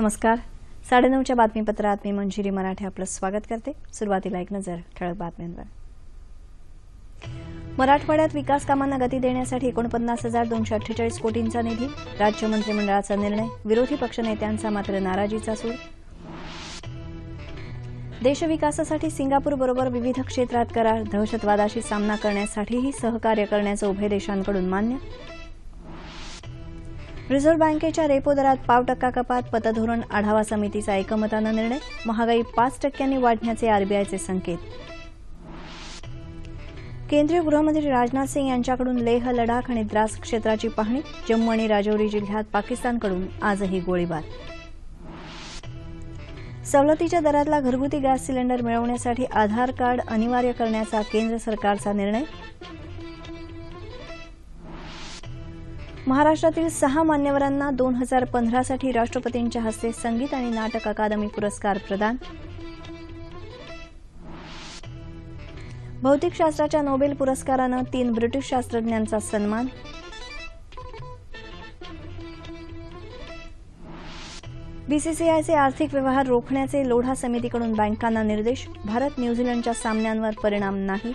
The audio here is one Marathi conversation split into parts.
नमस्कार. साडेनऊच्या बातमीपत्रात मी मंजिरी मराठे आपलं स्वागत करते. सुरुवातीला एक नजर ठळक बातम्यांवर. मराठवाड्यात विकास कामांना गती देण्यासाठी एकोणपन्नास हजार दोनशे अठ्ठेचाळीस कोटींचा निधी राज्य मंत्रिमंडळाचा निर्णय विरोधी पक्षनेत्यांचा मात्र नाराजीचा सूर. देशविकासासाठी सिंगापूरबरोबर विविध क्षेत्रात करार दहशतवादाशी सामना करण्यासाठीही सहकार्य करण्याचं उभय देशांकडून मान्य रिझर्व्ह बँकेच्या रेपो दरात पाव टक्का कपात पतधोरण आढावा समितीचा एकमतानं निर्णय महागाई पाच टक्क्यांनी वाढण्याचे आरबीआयचे संकेत. केंद्रीय गृहमंत्री राजनाथ सिंग यांच्याकडून लेह लडाख आणि द्रास क्षेत्राची पाहणी जम्मू आणि राजौरी जिल्ह्यात पाकिस्तानकडून आजही गोळीबार. सवलतीच्या दरातला घरगुती गॅस सिलेंडर मिळवण्यासाठी आधार कार्ड अनिवार्य करण्याचा केंद्र सरकारचा निर्णय. महाराष्ट्रातील सहा मान्यवरांना दोन हजार पंधरासाठी राष्ट्रपतींच्या हस्ते संगीत आणि नाटक अकादमी पुरस्कार प्रदान. भौतिकशास्त्राच्या नोबेल पुरस्कारानं तीन ब्रिटिश शास्त्रज्ञांचा सन्मान. बीसीसीआयचे आर्थिक व्यवहार रोखण्याचे लोढा समितीकडून बँकांना निर्देश. भारत न्यूझीलंडच्या सामन्यांवर परिणाम नाही.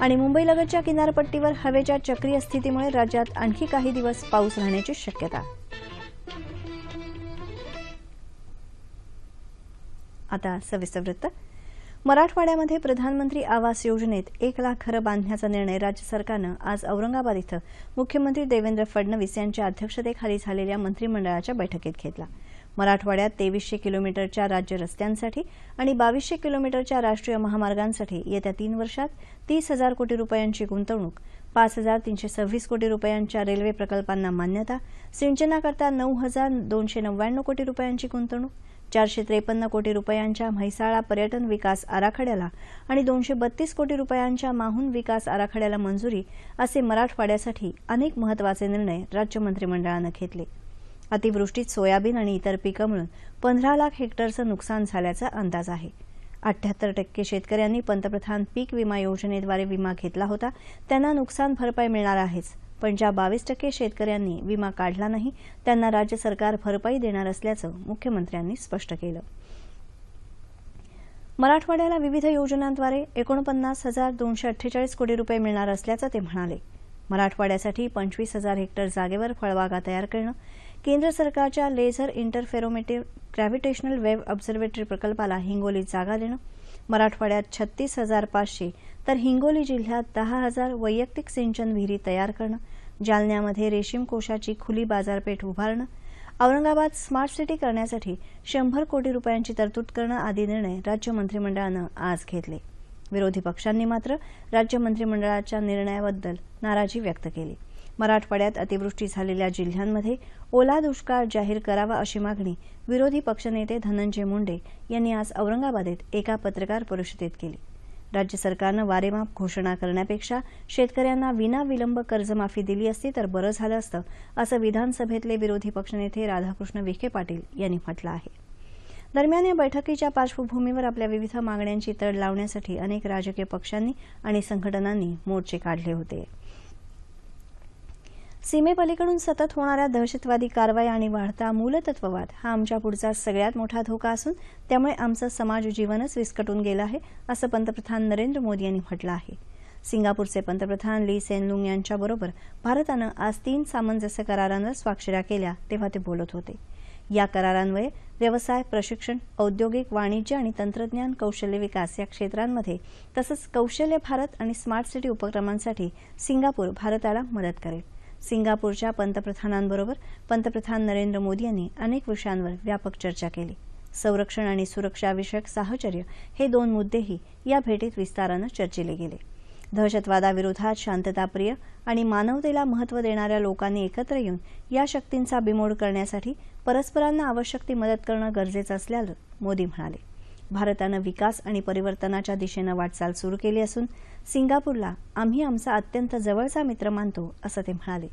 आणि मुंबईलगतच्या किनारपट्टीवर हवेच्या चक्रीय स्थितीमुळे राज्यात आणखी काही दिवस पाऊस राहण्याची शक्यता. आता सविस्तर वृत्त. मराठवाड्यामध्ये प्रधानमंत्री आवास योजनेत एक लाख घरं बांधण्याचा निर्णय राज्य सरकारनं आज औरंगाबाद इथं मुख्यमंत्री देवेंद्र फडणवीस यांच्या अध्यक्षतेखाली झालेल्या मंत्रिमंडळाच्या बैठकीत घेतला. मराठवाड्यात तेवीसशे किलोमीटरच्या राज्य रस्त्यांसाठी आणि बावीसशे किलोमीटरच्या राष्ट्रीय महामार्गांसाठी येत्या तीन वर्षात तीस हजार कोटी रुपयांची गुंतवणूक पाच हजार तीनशे सव्वीस कोटी रुपयांच्या रेल्वे प्रकल्पांना मान्यता सिंचनाकरता नऊ हजार दोनशे नव्याण्णव कोटी रुपयांची गुंतवणूक चारशे त्रेपन्न कोटी रुपयांच्या म्हैसाळा पर्यटन विकास आराखड्याला आणि दोनशे बत्तीस कोटी रुपयांच्या माहून विकास आराखड्याला मंजुरी असे मराठवाड्यासाठी अनेक महत्त्वाचे निर्णय राज्य मंत्रिमंडळानं घेतले. अतिवृष्टीत सोयाबीन आणि इतर पिकं मिळून पंधरा लाख हेक्टरचं नुकसान झाल्याचा अंदाज आहे. अठ्याहत्तर टक्के शेतकऱ्यांनी पंतप्रधान पीक विमा योजनेद्वारे विमा घेतला होता. त्यांना नुकसान भरपाई मिळणार आहेच. पण ज्या बावीस टक्के शेतकऱ्यांनी विमा काढला नाही त्यांना राज्य सरकार भरपाई देणार असल्याचं मुख्यमंत्र्यांनी स्पष्ट केलं. मराठवाड्याला विविध योजनांद्वारे एकोणपन्नास हजार दोनशे अठ्ठेचाळीस कोटी रुपये मिळणार असल्याचं ते म्हणाले. मराठवाड्यासाठी पंचवीस हजार हेक्टर जागेवर फळबागा तयार करणं केंद्र सरकारच्या laser interferometric gravitational wave observatory प्रकल्पाला हिंगोलीत जागा देणं मराठवाड्यात छत्तीस हजार पाचशे तर हिंगोली जिल्ह्यात दहा हजार वैयक्तिक सिंचन विहिरी तयार करणं जालन्यामध्ये रेशीम कोशाची खुली बाजारपेठ उभारणं औरंगाबाद स्मार्ट सिटी करण्यासाठी शंभर कोटी रुपयांची तरतूद करणं आदी निर्णय राज्य मंत्रिमंडळानं आज घेतले. विरोधी पक्षांनी मात्र राज्य मंत्रिमंडळाच्या निर्णयाबद्दल नाराजी व्यक्त केली. मराठवाड्यात अतिवृष्टी झालेल्या जिल्ह्यांमध्ये ओला दुष्काळ जाहीर करावा अशी मागणी विरोधी पक्षनेते धनंजय मुंडे यांनी आज औरंगाबादेत एका पत्रकार परिषदेत केली. राज्य सरकारनं वारेमाप घोषणा करण्यापेक्षा शेतकऱ्यांना विनाविलंब कर्जमाफी दिली असती तर बरं झालं असतं असं विधानसभेतले विरोधी पक्षनेते राधाकृष्ण विखे पाटील यांनी म्हटलं आहे. दरम्यान या बैठकीच्या पार्श्वभूमीवर आपल्या विविध मागण्यांची तड लावण्यासाठी अनेक राजकीय पक्षांनी आणि संघटनांनी मोर्चे काढले होते. सीमेपलीकडून सतत होणाऱ्या दहशतवादी कारवाई आणि वाढता मूलतत्ववाद हा आमच्या पुढचा सगळ्यात मोठा धोका असून त्यामुळे आमचं समाज जीवनच विस्कटून गेलं आहे असं पंतप्रधान नरेंद्र मोदी यांनी म्हटलं आहे. सिंगापूरचे पंतप्रधान ली सेन लुंग यांच्याबरोबर भारतानं आज तीन सामंजस्य करारांवर स्वाक्षऱ्या केल्या तेव्हा ते बोलत होते. या करारान्वये व्यवसाय प्रशिक्षण औद्योगिक वाणिज्य आणि तंत्रज्ञान कौशल्य विकास या क्षेत्रांमध्ये तसंच कौशल्य भारत आणि स्मार्ट सिटी उपक्रमांसाठी सिंगापूर भारताला मदत करेल. सिंगापूरच्या पंतप्रधानांबरोबर पंतप्रधान नरेंद्र मोदी यांनी अनेक विषयांवर व्यापक चर्चा केली. संरक्षण आणि सुरक्षाविषयक साहचर्य हे दोन मुद्देही या भेटीत विस्तारानं चर्चिले गेले. दहशतवादाविरोधात शांतताप्रिय आणि मानवतेला महत्त्व देणाऱ्या लोकांनी एकत्र येऊन या शक्तींचा बिमोड करण्यासाठी परस्परांना आवश्यक ती मदत करणं गरजेचं असल्याचं मोदी म्हणाले. भारतानं विकास आणि परिवर्तनाच्या दिशेनं वाटचाल सुरू केली असून सिंगापूरला आम्ही आमचा अत्यंत जवळचा मित्र मानतो असं ते म्हणाले.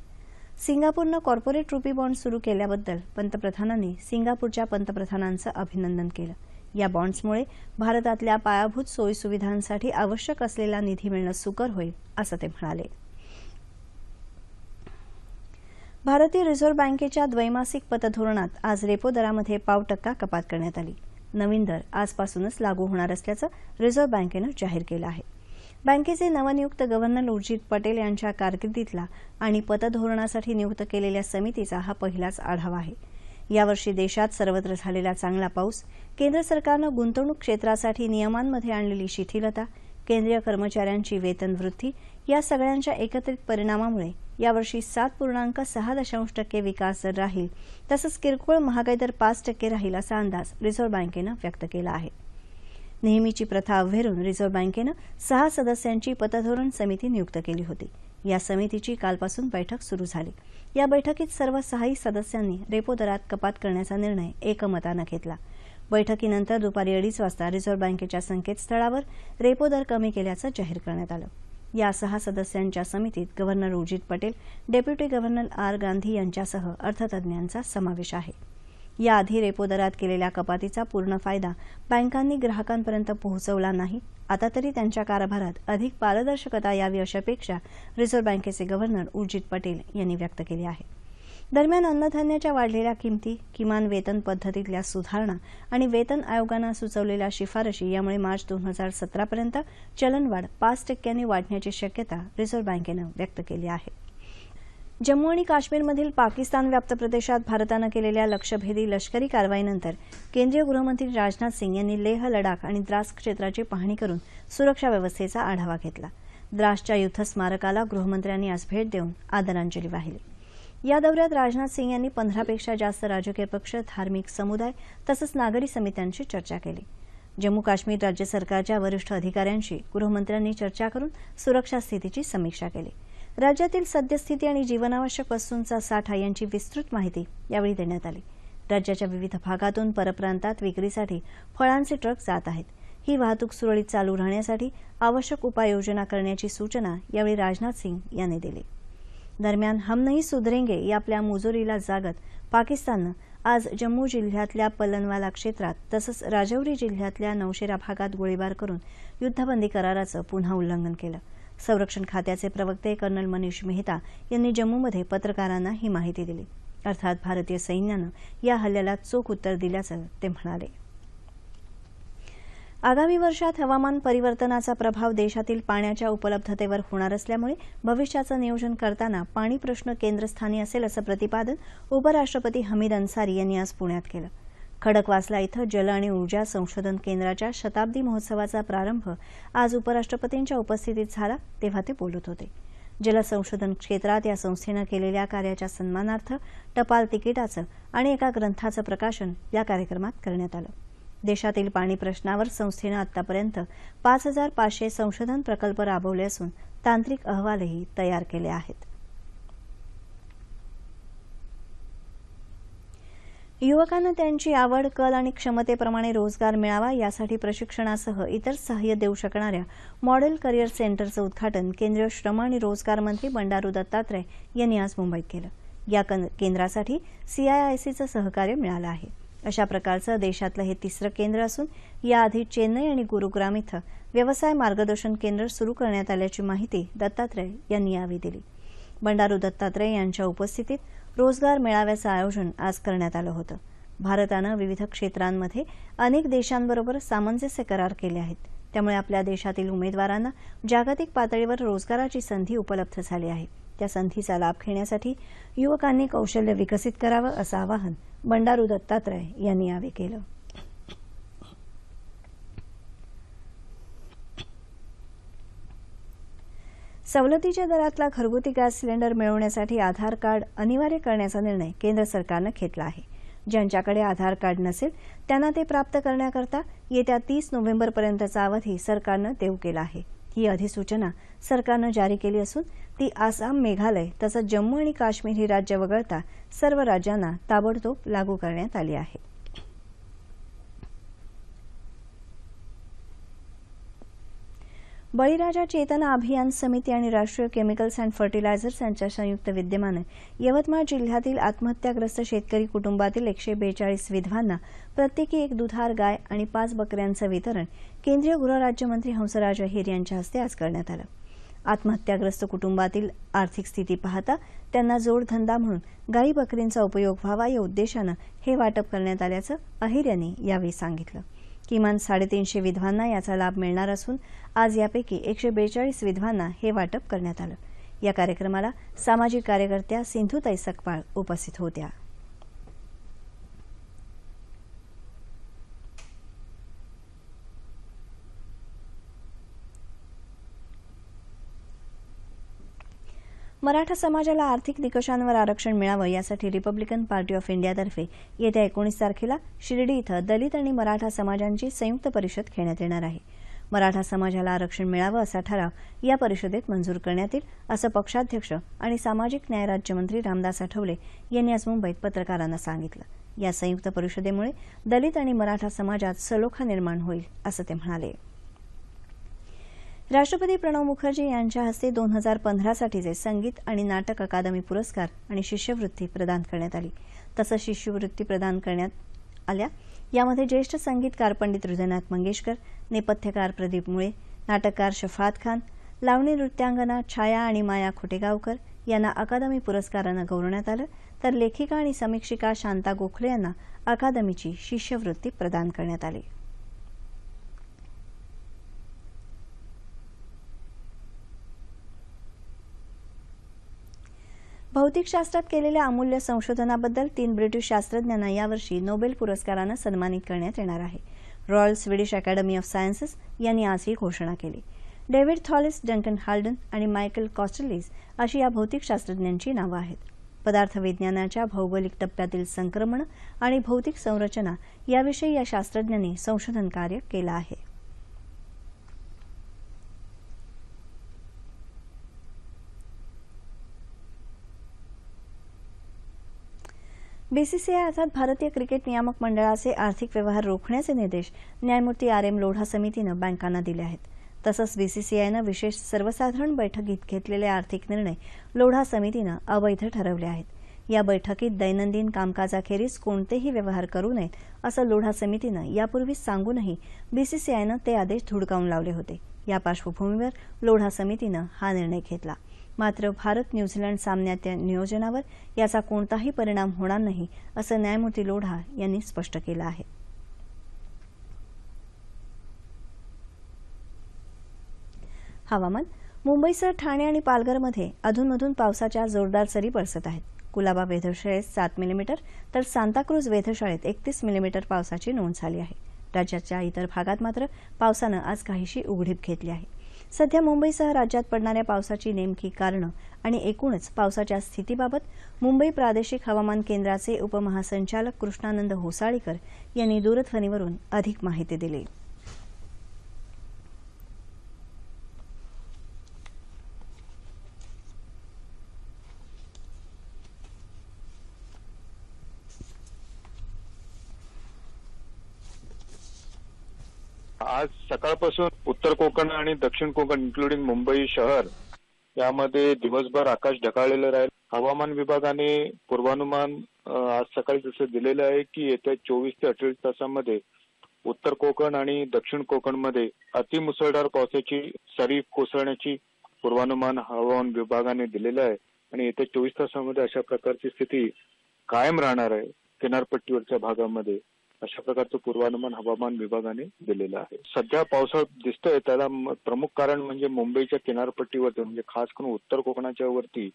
सिंगापूरनं कॉर्पोरेट रुपी बॉन्ड सुरू केल्याबद्दल पंतप्रधानांनी सिंगापूरच्या पंतप्रधानांचं अभिनंदन केलं. या बॉन्ड्समुळे भारतातल्या पायाभूत सोयीसुविधांसाठी आवश्यक असलेला निधी मिळणं सुकर होईल असं ते म्हणाले. भारतीय रिझर्व्ह बँकेच्या द्वैमासिक पतधोरणात आज रेपो दरामध्ये पाव टक्का कपात करण्यात आली. नवीन दर आजपासूनच लागू होणार असल्याचं रिझर्व्ह बँकेनं जाहीर केलं आहे. बँकेचे नवनियुक्त गव्हर्नर उर्जित पटेल यांच्या कारकिर्दीतला आणि पतधोरणासाठी नियुक्त केलेल्या समितीचा हा पहिलाच आढावा आहे. यावर्षी देशात सर्वत्र झालेला चांगला पाऊस केंद्र सरकारनं गुंतवणूक क्षेत्रासाठी नियमांमध्ये आणलेली शिथिलता केंद्रीय कर्मचाऱ्यांची वेतन वृद्धी या सगळ्यांच्या एकत्रित परिणामामुळे यावर्षी सात पूर्णांक सहा दशांश टक्के विकास दर राहील. तसंच किरकोळ महागाई दर पाच टक्के राहील असा अंदाज रिझर्व्ह बँकेनं व्यक्त केला आहे. नेहमीची प्रथा अव्हेरून रिझर्व्ह बँकेनं सहा सदस्यांची पतधोरण समिती नियुक्त केली होती. या समितीची कालपासून बैठक सुरू झाली. या बैठकीत सर्व सहाही सदस्यांनी रेपो दरात कपात करण्याचा निर्णय एकमतानं घेतला. बैठकीनंतर दुपारी अडीच वाजता रिझर्व्ह बँकेच्या संकेतस्थळावर रेपो दर कमी केल्याचं जाहीर करण्यात आलं. या सहा सदस्यांच्या समितीत governor Urjit Patel deputy governor R Gandhi यांच्यासह अर्थतज्ञांचा समावेश आहे. याआधी रेपो दरात केलेल्या कपातीचा पूर्ण फायदा बँकांनी ग्राहकांपर्यंत पोहोचवला नाही. आता तरी त्यांच्या कारभारात अधिक पारदर्शकता यावी अशी अपेक्षा रिझर्व्ह बँकेचे गव्हर्नर उर्जित पटेल यांनी व्यक्त केली आहे. दरम्यान अन्नधान्याच्या वाढलेल्या किमती किमान वेतन पद्धतीतल्या सुधारणा आणि वेतन आयोगानं सुचवलेल्या शिफारशी यामुळे मार्च दोन हजार सतरापर्यंत चलनवाढ पाच टक्क्यांनी वाढण्याची शक्यता रिझर्व्ह बँकेनं व्यक्त केली आहे. जम्मू आणि काश्मीरमधील पाकिस्तान व्याप्त प्रदेशात भारतानं केलेल्या लक्षभेदी लष्करी कारवाईनंतर केंद्रीय गृहमंत्री राजनाथ सिंग यांनी लेह लडाख आणि द्रास क्षेत्राची पाहणी करून सुरक्षा व्यवस्थेचा आढावा घेतला. द्रासच्या युद्ध स्मारकाला गृहमंत्र्यांनी आज भेट देऊन आदरांजली वाहिली. या दौऱ्यात राजनाथ सिंग यांनी पंधरापेक्षा जास्त राजकीय पक्ष धार्मिक समुदाय तसंच नागरी समित्यांशी चर्चा केली. जम्मू काश्मीर राज्य सरकारच्या वरिष्ठ अधिकाऱ्यांशी गृहमंत्र्यांनी चर्चा करून सुरक्षा स्थितीची समीक्षा केली. राज्यातील सद्यस्थिती आणि जीवनावश्यक वस्तूंचा साठा यांची विस्तृत माहिती यावेळी देण्यात आली. राज्याच्या विविध भागातून परप्रांतात विक्रीसाठी फळांचे ट्रक जात आहेत. ही वाहतूक सुरळीत चालू राहण्यासाठी आवश्यक उपाययोजना करण्याची सूचना यावेळी राजनाथ सिंग यांनी दिली. दरम्यान हमनही सुधरेंगे या आपल्या मुजोरीला जागत. पाकिस्ताननं आज जम्मू जिल्ह्यातल्या पलनवाला क्षेत्रात तसंच राजौरी जिल्ह्यातल्या नौशेरा भागात गोळीबार करून युद्धबंदी कराराचं पुन्हा उल्लंघन केलं. संरक्षण खात्याचे प्रवक्ते कर्नल मनीष मेहता यांनी जम्मूमध्ये पत्रकारांना ही माहिती दिली. अर्थात भारतीय सैन्यानं या हल्ल्याला चोख उत्तर दिल्याचं ते म्हणाले. आगामी वर्षात हवामान परिवर्तनाचा प्रभाव देशातील पाण्याच्या उपलब्धतेवर होणार असल्यामुळे भविष्याचं नियोजन करताना पाणी प्रश्न केंद्रस्थानी असेल असं प्रतिपादन उपराष्ट्रपती हमीद अन्सारी यांनी आज पुण्यात केलं. खडकवासला इथं जल आणि ऊर्जा संशोधन केंद्राच्या शताब्दी महोत्सवाचा प्रारंभ आज उपराष्ट्रपतींच्या उपस्थितीत झाला तेव्हा ते बोलत होते. जलसंशोधन क्षेत्रात या संस्थेनं केलेल्या कार्याच्या सन्मानार्थ टपाल तिकिटाचं आणि एका ग्रंथाचं प्रकाशन या कार्यक्रमात करण्यात आलं. देशातील पाणी प्रश्नावर संस्थेनं आतापर्यंत पाच हजार पाचशे संशोधन प्रकल्प राबवले असून तांत्रिक अहवालही तयार केले आहेत. युवकांना त्यांची आवड कल आणि क्षमतेप्रमाणे रोजगार मिळावा यासाठी प्रशिक्षणासह इतर सहाय्य देऊ शकणाऱ्या मॉडेल करिअर सेंटरचं उद्घाटन केंद्रीय श्रम आणि रोजगार मंत्री बंडारू दत्तात्रय यांनी आज मुंबईत केलं. या केंद्रासाठी सीआयआयसीचं सहकार्य मिळालं आहे. अशा प्रकारचं देशातलं हे तिसरं केंद्र असून याआधी चेन्नई आणि गुरुग्राम इथं व्यवसाय मार्गदर्शन केंद्र सुरू करण्यात आल्याची माहिती दत्तात्रय यांनी यावेळी दिली. बंडारू दत्तात्रय यांच्या उपस्थितीत रोजगार मेळाव्याचं आयोजन आज करण्यात आलं होतं. भारतानं विविध क्षेत्रांमध्ये अनेक देशांबरोबर सामंजस्य करार केले आहेत. त्यामुळे आपल्या देशातील उमेदवारांना जागतिक पातळीवर रोजगाराची संधी उपलब्ध झाली आहे. त्या संधीचा लाभ घेण्यासाठी युवकांनी कौशल्य विकसित करावं असं आवाहन बंडारू दत्तात्रय यांनी यावेळी केलं. सवलतीच्या दरातला घरगुती गॅस सिलेंडर मिळवण्यासाठी आधार कार्ड अनिवार्य करण्याचा निर्णय केंद्र सरकारनं घेतला आहे. ज्यांच्याकडे आधार कार्ड नसेल त्यांना ते प्राप्त करण्याकरता येत्या तीस नोव्हेंबरपर्यंतचा अवधी सरकारनं देऊ केला आहे. ही अधिसूचना सरकारनं जारी केली असून ती आसाम मेघालय तसंच जम्मू आणि काश्मीर ही राज्य वगळता सर्व राज्यांना ताबडतोब लागू करण्यात आली आहे. बळीराजा चेतना अभियान समिती आणि राष्ट्रीय केमिकल्स अँड फर्टिलायझर्स यांच्या संयुक्त विद्यमानं यवतमाळ जिल्ह्यातील आत्महत्याग्रस्त शेतकरी कुटुंबातील एकशे बेचाळीस विधवांना प्रत्येकी एक दुधार गाय आणि पाच बकऱ्यांचं वितरण केंद्रीय गृहराज्यमंत्री हंसराज अहिर यांच्या हस्ते आज करण्यात आलं. आत्महत्याग्रस्त कुटुंबातील आर्थिक स्थिती पाहता त्यांना जोडधंदा म्हणून गाई बकरींचा उपयोग व्हावा या उद्देशानं हे वाटप करण्यात आल्याचं अहिर यांनी यावेळी सांगितलं. किमान साडेतीनशे विधवांना याचा लाभ मिळणार असून आज यापैकी एकशे बेचाळीस विधवांना हे वाटप करण्यात आलं. या कार्यक्रमाला सामाजिक कार्यकर्त्या सिंधुताई सकपाळ उपस्थित होत्या. मराठा समाजाला आर्थिक निकषांवर आरक्षण मिळावं यासाठी रिपब्लिकन पार्टी ऑफ इंडियातर्फे येत्या एकोणीस तारखेला शिर्डी इथं दलित आणि मराठा समाजांची संयुक्त परिषद घेण्यात येणार आहे. मराठा समाजाला आरक्षण मिळावं असा ठराव या परिषदेत मंजूर करण्यात येईल असं पक्षाध्यक्ष आणि सामाजिक न्याय राज्यमंत्री रामदास आठवले यांनी आज मुंबईत पत्रकारांना सांगितलं. या संयुक्त परिषदेमुळे दलित आणि मराठा समाजात सलोखा निर्माण होईल असं ते म्हणाले. राष्ट्रपती प्रणव मुखर्जी यांच्या हस्ते दोन हजार पंधरासाठीचे संगीत आणि नाटक अकादमी पुरस्कार आणि शिष्यवृत्ती प्रदान करण्यात आली. तसंच शिष्यवृत्ती प्रदान करण्यात आल्या. यामध्ये ज्येष्ठ संगीतकार पंडित हृदयनाथ मंगेशकर नेपथ्यकार प्रदीप मुळे नाटककार शफात खान लावणी नृत्यांगना छाया आणि माया खोटेगावकर यांना अकादमी पुरस्कारानं गौरवण्यात आलं. तर लेखिका आणि समीक्षिका शांता गोखले यांना अकादमीची शिष्यवृत्ती प्रदान करण्यात आली. भौतिकशास्त्रात केलेल्या अमूल्य संशोधनाबद्दल तीन ब्रिटिश शास्त्रज्ञांना यावर्षी नोबेल पुरस्कारानं सन्मानित करण्यात येणार आहे. Royal Swedish Academy of Sciences यांनी आज ही घोषणा केली. डेव्हिड थॉलिस डंकन हाल्डन आणि मायकल कॉस्टलिस अशी या भौतिकशास्त्रज्ञांची नावं आहेत. पदार्थ विज्ञानाच्या भौगोलिक टप्प्यातील संक्रमण आणि भौतिक संरचना याविषयी या शास्त्रज्ञांनी संशोधन कार्य केलं आहे. बीसीसीआय अर्थात भारतीय क्रिकेट नियामक मंडळाचे आर्थिक व्यवहार रोखण्याचे निर्देश न्यायमूर्ती आर एम लोढा समितीनं बँकांना दिले आहेत. तसंच बीसीसीआयनं विशेष सर्वसाधारण बैठकीत घेतलेले आर्थिक निर्णय लोढा समितीनं अवैध ठरवले आहेत. या बैठकीत दैनंदिन कामकाजाखेरीज कोणतेही व्यवहार करू नयेत असं लोढा समितीनं यापूर्वीच सांगूनही बीसीसीआयनं ते आदेश धुडकावून लावले होते. या पार्श्वभूमीवर लोढा समितीनं हा निर्णय घेतला. मात्र भारत न्यूझीलंड सामन्याच्या नियोजनावर याचा कोणताही परिणाम होणार नाही असं न्यायमूर्ती लोढा यांनी स्पष्ट केलं आहे. हवामान मुंबईसह ठाणे आणि पालघरमध्ये अधूनमधून पावसाच्या जोरदार सरी बरसत आहेत. कुलाबा वेधशाळेत सात मिलीमीटर तर सांताक्रूज वेधशाळेत एकतीस मिलीमीटर पावसाची नोंद झाली आहे. राज्याच्या इतर भागात मात्र पावसानं आज काहीशी उघडीप घेतली आहे. सध्या मुंबईसह राज्यात पडणाऱ्या पावसाची नेमकी कारणं आणि एकूणच पावसाच्या स्थितीबाबत मुंबई प्रादेशिक हवामान केंद्राचे उपमहासंचालक कृष्णानंद होसाळीकर यांनी दूरध्वनीवरून अधिक माहिती दिली. आज सकाळपासून उत्तर कोकण आणि दक्षिण कोकण इन्क्लुडिंग मुंबई शहर यामध्ये दिवसभर आकाश ढगाळलेलं राहील. हवामान विभागाने पूर्वानुमान आज सकाळी जसं दिलेलं आहे की येत्या चोवीस ते अठ्ठावीस तासांमध्ये उत्तर कोकण आणि दक्षिण कोकणमध्ये अतिमुसळधार पावसाची सरी कोसळण्याची पूर्वानुमान हवामान विभागाने दिलेलं आहे. आणि येत्या चोवीस तासांमध्ये अशा प्रकारची स्थिती कायम राहणार आहे किनारपट्टीवरच्या भागामध्ये. अशा प्रकारचं पूर्वानुमान हवामान विभागाने दिलेलं आहे. सध्या पावसाळा दिसतोय त्याला प्रमुख कारण म्हणजे मुंबईच्या किनारपट्टीवरती म्हणजे खास करून उत्तर कोकणाच्या वरती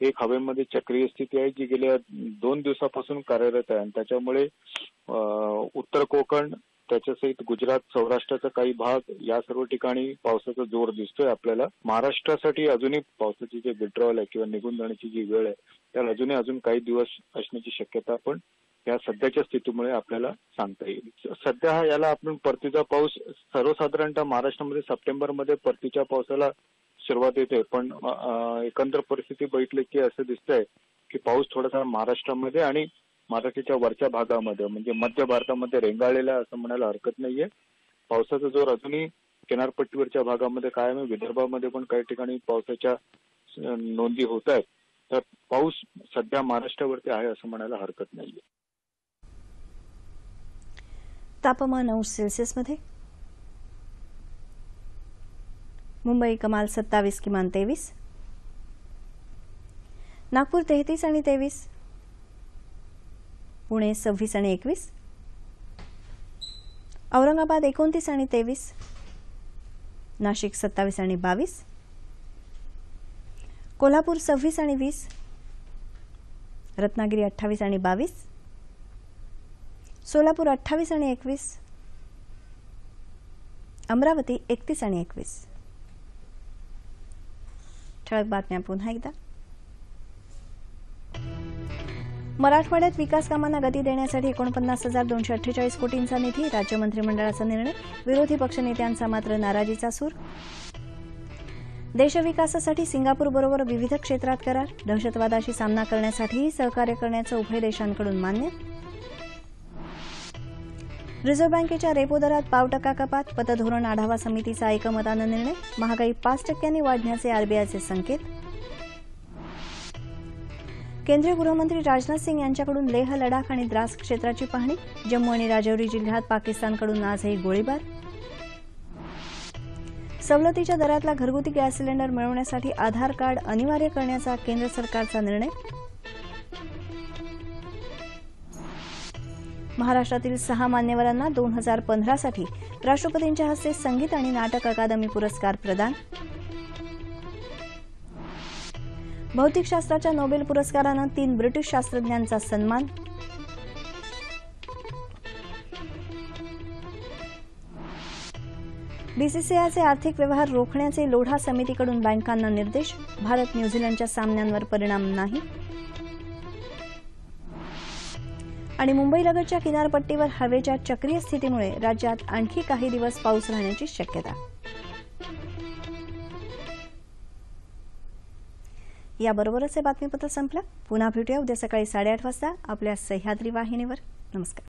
एक हवेमध्ये चक्रीय स्थिती आहे जी गेल्या दोन दिवसापासून कार्यरत आहे. आणि त्याच्यामुळे उत्तर कोकण त्याच्यासहित गुजरात सौराष्ट्राचा काही भाग या सर्व ठिकाणी पावसाचा जोर दिसतोय आपल्याला. महाराष्ट्रासाठी अजूनही पावसाची जे विड्रॉल आहे किंवा निघून जाण्याची जी वेळ आहे त्याला अजूनही अजून काही दिवस असण्याची शक्यता पण या सध्याच्या स्थितीमुळे आपल्याला सांगता येईल. सध्या हा याला आपण परतीचा पाऊस सर्वसाधारणतः महाराष्ट्रामध्ये सप्टेंबरमध्ये परतीच्या पावसाला सुरुवात येते. पण एकंदर परिस्थिती बघितली की असं दिसतंय की पाऊस थोडासा महाराष्ट्रामध्ये आणि महाराष्ट्राच्या वरच्या भागामध्ये म्हणजे मध्य भारतामध्ये रेंगाळलेला असं म्हणायला हरकत नाहीये. पावसाचा जोर अजूनही किनारपट्टीवरच्या भागामध्ये कायम आहे. विदर्भामध्ये पण काही ठिकाणी पावसाच्या नोंदी होत आहेत. तर पाऊस सध्या महाराष्ट्रावरती आहे असं म्हणायला हरकत नाहीये. तापमान अंश सेल्सिअसमध्ये मुंबई कमाल सत्तावीस किमान तेवीस. नागपूर तेहतीस आणि तेवीस. पुणे सव्वीस आणि एकवीस. औरंगाबाद एकोणतीस आणि तेवीस. नाशिक सत्तावीस आणि बावीस. कोल्हापूर सव्वीस आणि वीस. रत्नागिरी अठ्ठावीस आणि बावीस. सोलापूर अठ्ठावीस आणि एकवीस. अमरावती एकतीस आणि एकवीस. ठळक बातम्या पुन्हा एकदा. मराठवाड्यात विकास कामांना गती देण्यासाठी एकोणपन्नास हजार दोनशे अठ्ठेचाळीस कोटींचा निधी राज्य मंत्रिमंडळाचा निर्णय. विरोधी पक्षनेत्यांचा मात्र नाराजीचा सूर. देशविकासासाठी सिंगापूरबरोबर विविध क्षेत्रात करार. दहशतवादाशी सामना करण्यासाठीही सहकार्य करण्याचं उभय देशांकडून मान्य. रिझर्व्ह बँकेच्या रेपो दरात पाव टक्का कपात पतधोरण आढावा समितीचा एकमतानं निर्णय महागाई पाच टक्क्यांनी वाढण्याचे आरबीआयचे संकेत. केंद्रीय गृहमंत्री राजनाथ सिंग यांच्याकडून लेह लडाख आणि द्रास क्षेत्राची पाहणी जम्मू आणि राजौरी जिल्ह्यात पाकिस्तानकडून आजही गोळीबार. सवलतीच्या दरातला घरगुती गॅस सिलेंडर मिळवण्यासाठी आधार कार्ड अनिवार्य करण्याचा केंद्र सरकारचा निर्णय. महाराष्ट्रातील सहा मान्यवरांना दोन हजार पंधरासाठी राष्ट्रपतींच्या हस्ते संगीत आणि नाटक अकादमी पुरस्कार प्रदान. भौतिकशास्त्राच्या नोबेल पुरस्कारानं तीन ब्रिटिश शास्त्रज्ञांचा सन्मान. बीसीसीआयचे आर्थिक व्यवहार रोखण्याचे लोढा समितीकडून बँकांना निर्देश. भारत न्यूझीलंडच्या सामन्यांवर परिणाम नाही. आणि मुंबईलगतच्या किनारपट्टीवर हवेच्या चक्रीय स्थितीमुळे राज्यात आणखी काही दिवस पाऊस राहण्याची शक्यता. याबरोबरच हे बातमीपत्र संपलं. पुन्हा भेटूया उद्या सकाळी साडेआठ वाजता आपल्या सह्याद्री वाहिनीवर. नमस्कार.